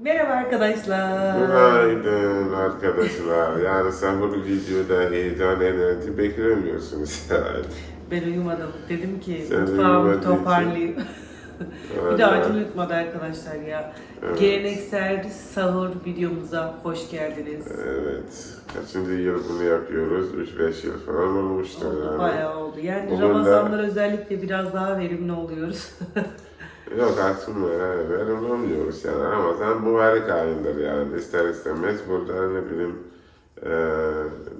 Merhaba arkadaşlar. Günaydın arkadaşlar. Yani sen bu videoda heyecan enerji beklemiyorsunuz herhalde. Ben uyumadım. Dedim ki Sen mutfağımı toparlayayım. bir de. Aytun uyutmadı arkadaşlar ya. Evet. Geleneksel sahur videomuza hoş geldiniz. Evet. Kaçıncı yıl bunu yapıyoruz? 3-5 yıl falan olmuştur Oldu, yani. bayağı oldu. Yani de- Ramazanlar özellikle biraz daha verimli oluyoruz. Yok aslında yani verimli olmuyoruz yani. Ramazan mübarek ayındır yani. İster istemez burada ne bileyim eee,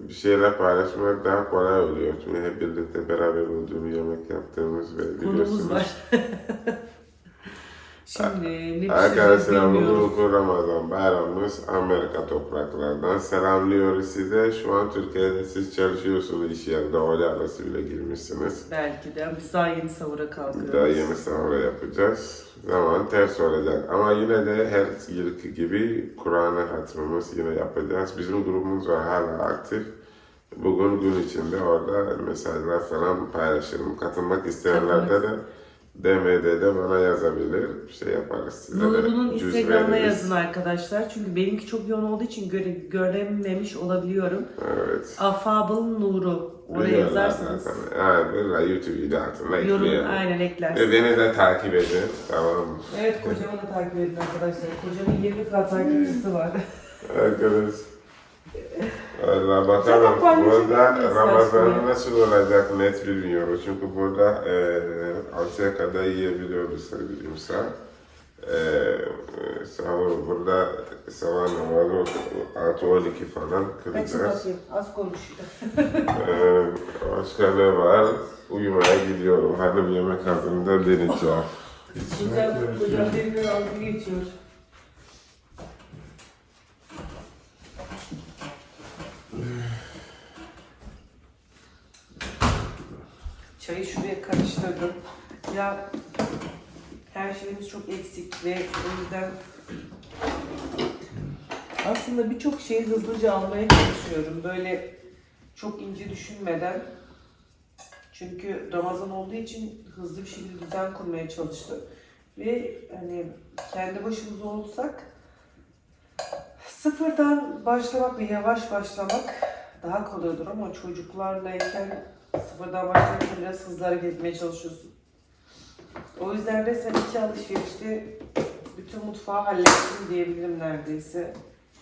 bir şeyler paylaşmak daha kolay oluyor. Çünkü hep birlikte beraber olduğunu yemek yaptığımız ve Konumuz biliyorsunuz. var. Şimdi Arkadaşlar bilmiyoruz. bugün Ramazan bayramımız Amerika topraklarından selamlıyoruz size. Şu an Türkiye'de siz çalışıyorsunuz iş yerinde öğle arası bile girmişsiniz. Belki de biz daha yeni sahura kalkıyoruz. Daha yeni sahura yapacağız. Zaman ters olacak ama yine de her yılki gibi Kur'an'ı hatmımız yine yapacağız. Bizim grubumuz var hala aktif. Bugün gün içinde orada mesajlar falan paylaşırım. Katılmak isteyenler de DM'de de bana yazabilir. Bir şey yaparız size de. Cüz Instagram'ına veririz. yazın arkadaşlar. Çünkü benimki çok yoğun olduğu için göre, görememiş olabiliyorum. Evet. Afabıl Nuru. Oraya Biliyorlar yazarsanız zaten. Evet, böyle YouTube altına yorum aynen Ve eklersiniz. beni de takip edin. Tamam mı? Evet kocamı da takip edin arkadaşlar. Kocamın 20 kat takipçisi var. Arkadaş. Valla bakalım. Burada yapmayız Ramazan aslında. nasıl olacak net bilmiyoruz. Çünkü burada e, altıya kadar yiyebiliyoruz sevgilimse. E, e, sahur burada sabah namazı 6-12 falan kılacağız. Az konuşuyor. Ee, başka ne var? Uyumaya gidiyorum. Hanım yemek hazırında deneyeceğim. Kocam benimle dalga geçiyor. Çayı şuraya karıştırdım. Ya her şeyimiz çok eksik ve o yüzden aslında birçok şeyi hızlıca almaya çalışıyorum. Böyle çok ince düşünmeden. Çünkü Ramazan olduğu için hızlı bir şekilde düzen kurmaya çalıştım. Ve hani kendi başımıza olsak sıfırdan başlamak ve yavaş başlamak daha kolay olur ama çocuklarlayken sıfırdan başlarken biraz hızlı hareket etmeye çalışıyorsun. O yüzden resmen iki alışverişte bütün mutfağı hallettim diyebilirim neredeyse.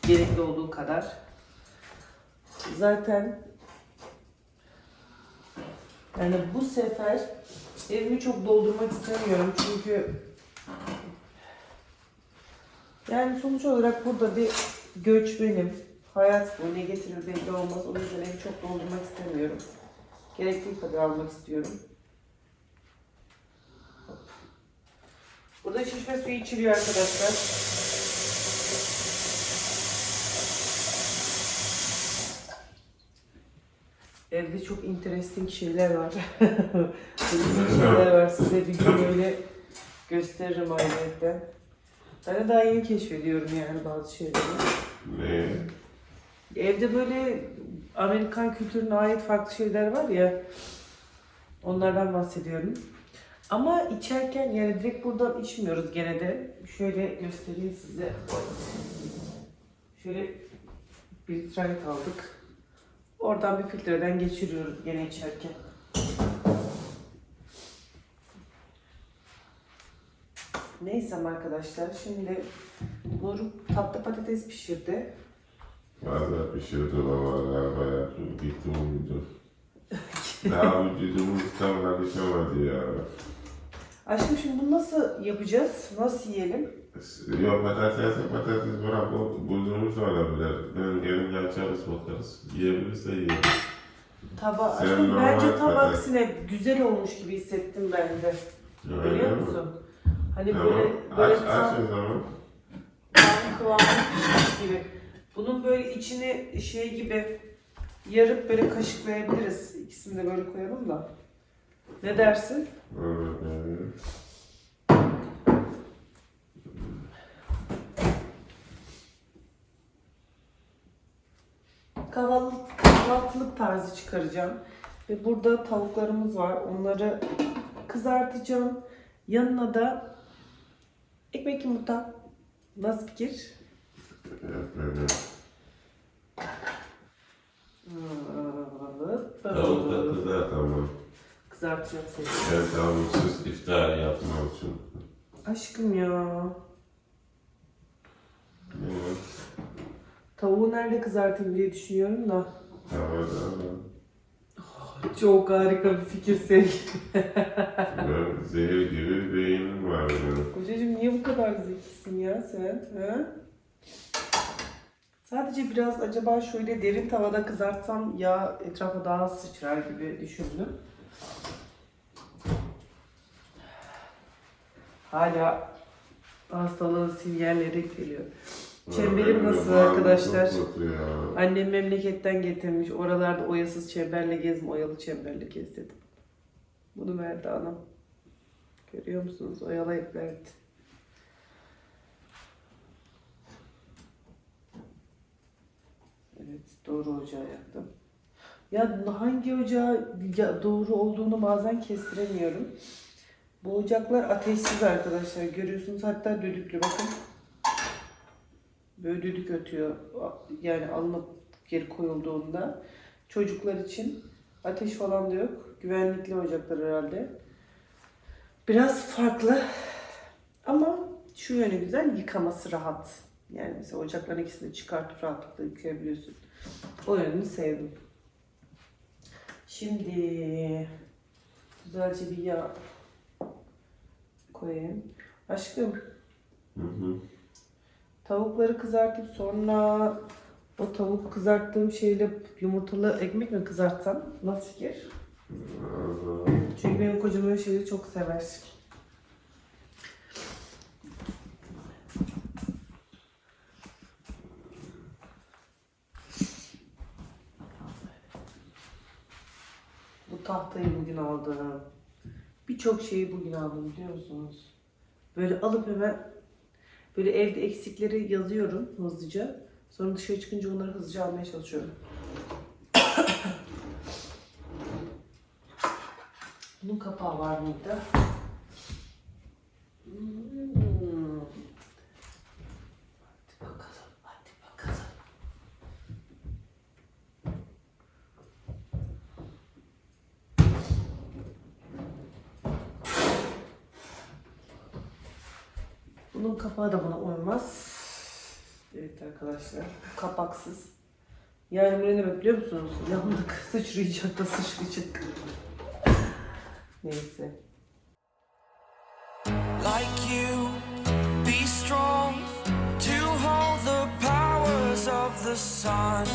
Gerekli olduğu kadar. Zaten yani bu sefer evimi çok doldurmak istemiyorum çünkü yani sonuç olarak burada bir göç benim. Hayat bu. Ne getirir belli olmaz. O yüzden evi çok doldurmak istemiyorum. Gerektiği kadar almak istiyorum. Burada şişme suyu içiliyor arkadaşlar. Evde çok interesting şeyler var. Şeyler var. Size bir gün öyle gösteririm ayrıca. Ben daha yeni keşfediyorum yani bazı şeyleri. Ne? Evde böyle Amerikan kültürüne ait farklı şeyler var ya. Onlardan bahsediyorum. Ama içerken yani direkt buradan içmiyoruz gene de. Şöyle göstereyim size. Şöyle bir tray aldık. Oradan bir filtreden geçiriyoruz gene içerken. Neyse arkadaşlar şimdi Nur tatlı patates pişirdi. Valla pişirdim ama valla bayağı gittim uyudum. Daha vücudum tam alışamadı ya. Aşkım şimdi bunu nasıl yapacağız? Nasıl yiyelim? Yok patates patates bırak bu bulduğumuz olabilir. Ben gelince açarız bakarız. Yiyebilirse yiyelim. Taba, Sen aşkım normal bence tam patates. aksine güzel olmuş gibi hissettim ben de. Öyle Biliyor mi? musun? Hani Tamam. böyle böyle Aç, tam, o zaman. tam kıvamı pişmiş gibi. Bunun böyle içini şey gibi yarıp böyle kaşıklayabiliriz. İkisini de böyle koyalım da. Ne dersin? Evet. Kahvaltı, kahvaltılık tarzı çıkaracağım. Ve burada tavuklarımız var. Onları kızartacağım. Yanına da ekmek yumurta Nasıl fikir? Evet. Tavuk da kızart ama. Kızartacağım seni. Ben tavuksuz iftar yapmam için. Aşkım ya. Evet. Tavuğu nerede kızartayım diye düşünüyorum da. Tavada Çok harika bir fikir sevgilim. zehir gibi beynim var benim. Kocacığım niye bu kadar zekisin ya sen? Ha? Sadece biraz acaba şöyle derin tavada kızartsam yağ etrafa daha sıçrar gibi düşündüm. Hala hastalığın sinyalleri geliyor. Çemberim nasıl arkadaşlar? Annem memleketten getirmiş. Oralarda oyasız çemberle gezme, oyalı çemberle gez dedim. Bunu verdi anam. Görüyor musunuz? Oyalayıp verdi. Evet, doğru ocağı yaktım. Ya hangi ocağı doğru olduğunu bazen kestiremiyorum. Bu ocaklar ateşsiz arkadaşlar. Görüyorsunuz hatta düdüklü bakın. Böyle düdük ötüyor. Yani alınıp geri koyulduğunda. Çocuklar için ateş falan da yok. Güvenlikli ocaklar herhalde. Biraz farklı. Ama şu yönü güzel, yıkaması rahat. Yani mesela ocakların ikisini çıkartıp rahatlıkla yıkayabiliyorsun. O yönünü sevdim. Şimdi güzelce bir yağ koyayım. Aşkım Hı hı. Tavukları kızartıp sonra o tavuk kızarttığım şeyle yumurtalı ekmek mi kızartsam? Nasıl fikir? Çünkü benim kocam öyle şeyleri çok sever. Tahtayı bugün aldım. Birçok şeyi bugün aldım biliyor musunuz? Böyle alıp hemen böyle evde eksikleri yazıyorum hızlıca. Sonra dışarı çıkınca onları hızlıca almaya çalışıyorum. Bunun kapağı var mıydı? Hmm. Hadi bakalım, hadi bakalım. Bunun kapağı da buna uymaz. Evet arkadaşlar, kapaksız. Yani bu ne demek biliyor musunuz? Yandık, sıçrayacak da sıçrayacak. Neyse. like you. Be strong to hold the powers of the sun.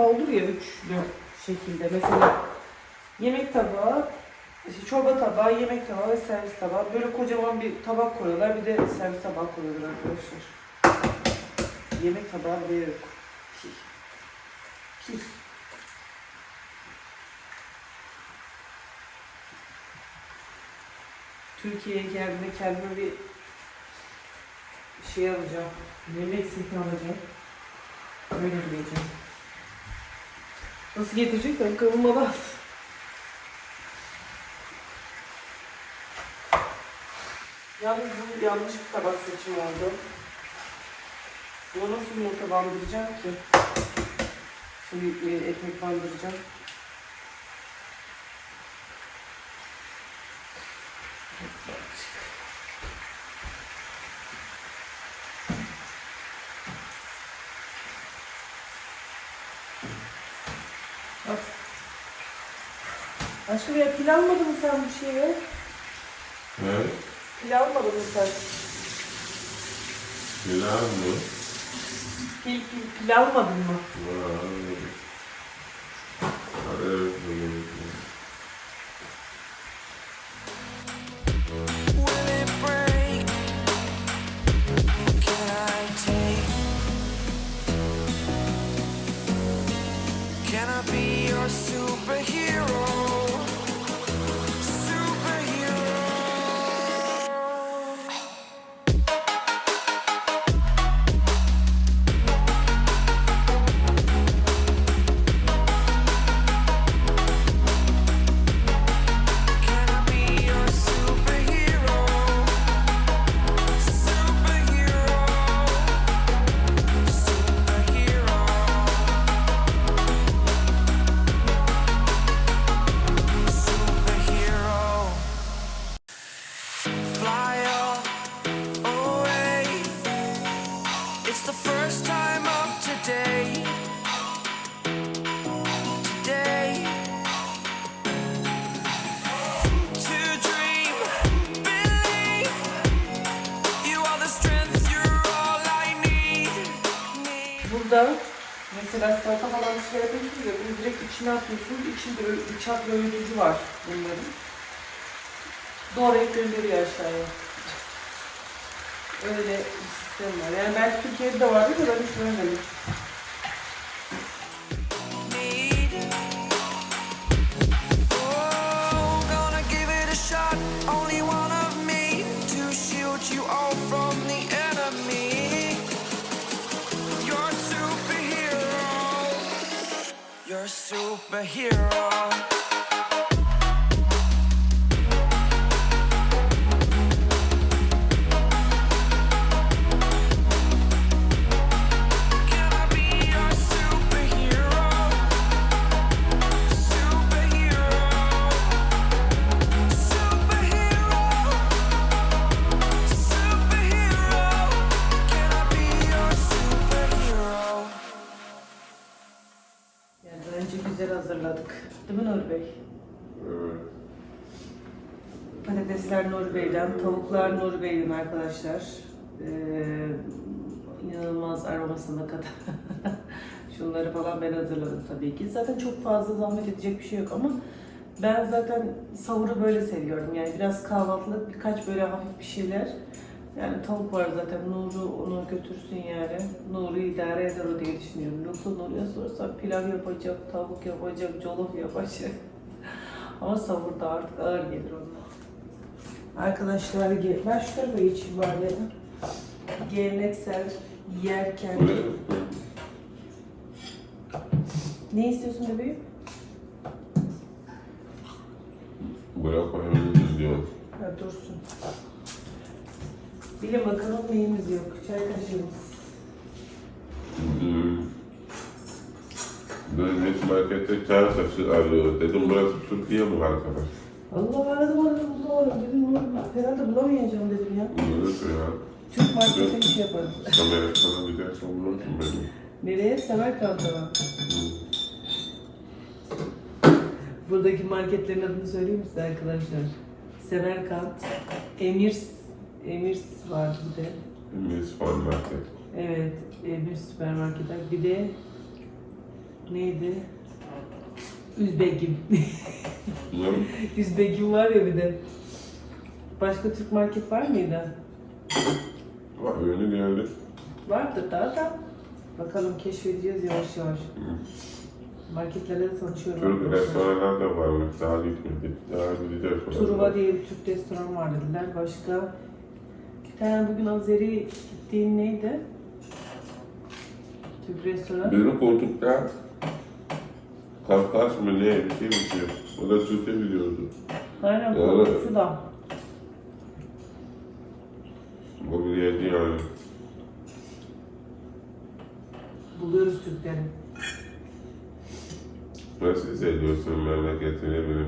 Tabağı olur ya üçlü şekilde. Mesela yemek tabağı, işte çorba tabağı, yemek tabağı ve servis tabağı. Böyle kocaman bir tabak koyuyorlar. Bir de servis tabağı koyuyorlar arkadaşlar. Yemek tabağı bile yok. Pih. Pih. Türkiye'ye geldiğimde kendime bir şey alacağım. Yemek seti alacağım. Öyle diyeceğim. Nasıl getireceksen kavurmadan. Yalnız bu yanlış bir tabak seçimi oldu. Bunu nasıl yumurta bandıracağım ki? Şimdi e, ekmek bandıracağım. Bak Aşkım ya pil almadın mı sen bu şeye? Ne? Pil almadın mı sen? Pilav mı? Pil, pil, pil almadın mı? Vay. Evet, mesela salata falan bir şey yapıyorsunuz ya bunu direkt içine atıyorsunuz. İçinde böyle bıçak öğütücü var bunların. Doğrayıp gönderiyor aşağıya. Öyle bir sistem var. Yani belki Türkiye'de de vardı da ben hiç görmedim. Superhero. Bey'den, tavuklar Nur Bey'den arkadaşlar. Ee, inanılmaz aromasına kadar. Şunları falan ben hazırladım tabii ki. Zaten çok fazla zahmet edecek bir şey yok ama ben zaten sahuru böyle seviyorum. Yani biraz kahvaltılık, birkaç böyle hafif bir şeyler. Yani tavuk var zaten. Nur'u onu götürsün yani. Nur'u idare eder o diye düşünüyorum. Yoksa Nur'ya sorsan pilav yapacak, tavuk yapacak, jollof yapacak. Ama sahurda artık ağır gelir onlar. Arkadaşlar. Ben şu tarafa geçeyim bari. Geleneksel yerken. Ne istiyorsun bebeğim? Buraya koyabiliriz diyorum. Ha, dursun. Bilin bakalım neyimiz yok. Çay kaşığımız. Hmm. Dönmüş markette çay kaşığı arıyor. Dedim burası Türkiye mi arkadaş? Allah aradım aradım bulamadım. Dedim oğlum herhalde bulamayacağım dedim ya. Burası ya. Türk markete bir şey yaparız. Amerika'na gidersen bulursun beni. Nereye? Semerkant'a. Buradaki marketlerin adını söyleyeyim size arkadaşlar? Semerkant, Emirs, Emirs vardı bir de. Miss Fan Market. Evet, Emir süpermarketler. Bir de neydi? Üzbegim. Ne? Üzbegim var ya bir de. Başka Türk market var mıydı? Var yönü geldi. Vardır daha da. Bakalım keşfedeceğiz yavaş yavaş. Marketlerle tanışıyorum. Türk arkadaşlar. restoranlar da varmış. Daha gitmedik. Daha gideceğiz. Truva diye bir Türk restoran var dediler. Başka bir tane bugün Azeri gittiğin neydi? Türk restoran. Benim koltukta Kafkas mı ne bir şey bir şey. O da Türkçe biliyordu. Aynen Evet. şu da. O biliyordü yani. Buluyoruz Türkleri. Nasıl hissediyorsun memleketini. Ne?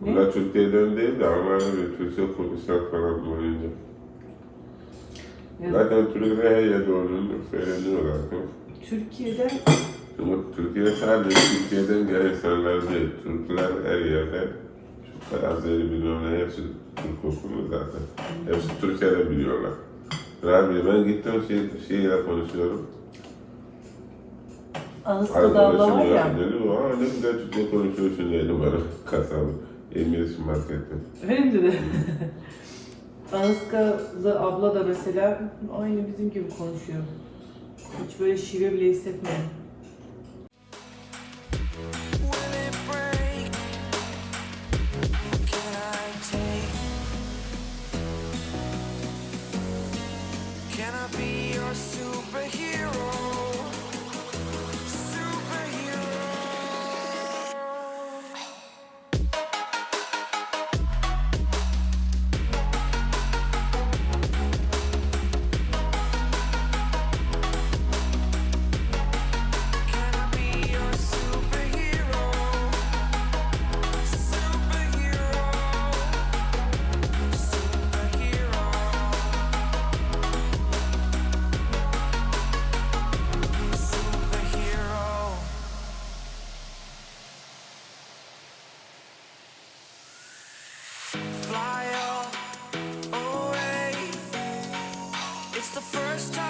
Bunlar Türkiye'den değil de Almanya'da Türkçe konuşan falan boyunca. Ya, Zaten Türkler her yerde olduğunu söyleniyorlar. Türkiye'de Türkiye sadece Türkiye'den gelen insanlar değil. Türkler her yerde Türkler Azeri biliyorlar. Hepsi Türk okulu zaten. Hepsi Türkiye'de biliyorlar. Rabia ben gittim şey, şeyle konuşuyorum. Ağızda da abla var ya. Dedi, aa ne güzel Türkçe konuşuyorsun dedim bana kasabı. Emir markette. Öyle mi dedi? Ağızkalı abla da mesela aynı bizim gibi konuşuyor. Hiç böyle şive bile hissetmiyorum. first time.